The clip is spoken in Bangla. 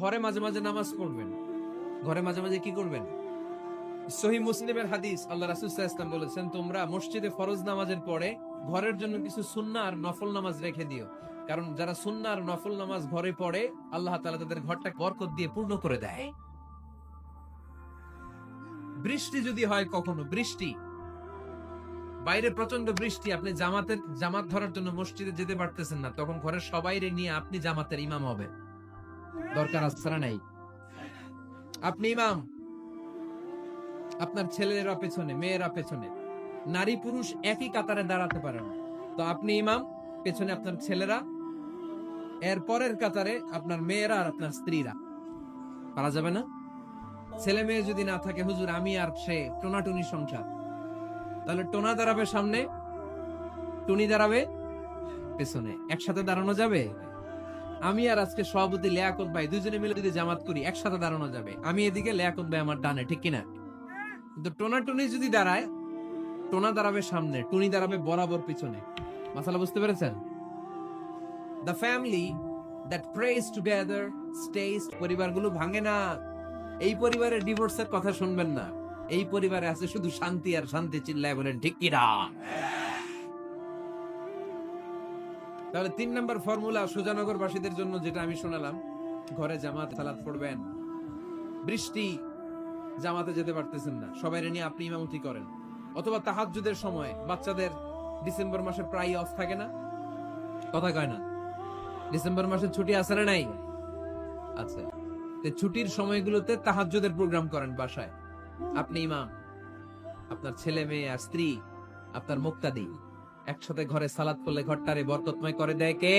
ঘরে মাঝে মাঝে নামাজ পড়বেন। ঘরে মাঝে মাঝে কি করবেন? সহি মুসলিমের হাদিস আল্লাহ রাসুল ইসলাম বলেছেন, তোমরা মসজিদে ফরজ নামাজের পরে ঘরের জন্য কিছু সুন্না আর নফল নামাজ রেখে দিও। কারণ যারা সুন্না আর নফল নামাজ ঘরে পড়ে, আল্লাহ তাআলা তাদের ঘরটা বরকত দিয়ে পূর্ণ করে দেয়। বৃষ্টি যদি হয় কখনো, বৃষ্টি। বাইরে প্রচণ্ড বৃষ্টি, আপনি জামাতের, জামাত ধরার জন্য মসজিদে যেতে পারতেছেন না, তখন ঘরের সবাই নিয়ে আপনি জামাতের ইমাম হবে দরকার আছে না নাই। আপনি ইমাম, আপনার ছেলেরা পেছনে, মেয়েরা পেছনে, নারী পুরুষ একই কাতারে দাঁড়াতে পারে না। তো আপনি ইমাম, পেছনে আপনার ছেলেরা, এর পরের কাতারে আপনার মেয়েরা আর আপনার স্ত্রীরা। পারা যাবে না? ছেলে মেয়ে যদি না থাকে, হুজুর, আমি আর সে, টোনাটুনি সংসার তাহলে টোনা দাঁড়াবে সামনে, টুনি দাঁড়াবে পেছনে। একসাথে দাঁড়ানো যাবে? আমি আর আজকে সভাপতি লিয়াকত ভাই দুজনে মিলে যদি জামাত করি, একসাথে দাঁড়ানো যাবে। আমি এদিকে লিয়াকত ভাই আমার ডানে, ঠিক কিনা? কিন্তু টোনা টুনি যদি দাঁড়ায়, টোনা দাঁড়াবে সামনে, টুনি দাঁড়াবে বরাবর পিছনে। মাসালা বুঝতে পেরেছেন? The family that prays together stays পরিবারগুলো ভাঙে না। এই পরিবারের ডিভোর্সের কথা শুনবেন না। এই পরিবারে আছে শুধু শান্তি আর শান্তি চিল্লায় বলেন, ঠিক কিনা? তাহলে তিন নম্বর ফর্মুলা সুজানগরবাসীদের জন্য যেটা আমি শোনালাম, ঘরে জামাত সালাত পড়বেন, বৃষ্টি, জামাতে যেতে পারতেছেন না। সবাই নিয়ে আপনি ইমামতি করেন। অথবা তাহাজ্জুদের সময় বাচ্চাদের ডিসেম্বর মাসে প্রায় অফ থাকে না? কথা কয় না। ডিসেম্বর মাসে ছুটি আছে না নাই? আচ্ছা। ছুটির সময়গুলোতে তাহাজ্জুদের প্রোগ্রাম করেন বাসায়। আপনি ইমাম, আপনার ছেলে মেয়ে আর স্ত্রী, আপনার মুক্তাদি। একসাথে ঘরে সালাদ করলে ঘরটারে বরকতময় করে দেয় কে?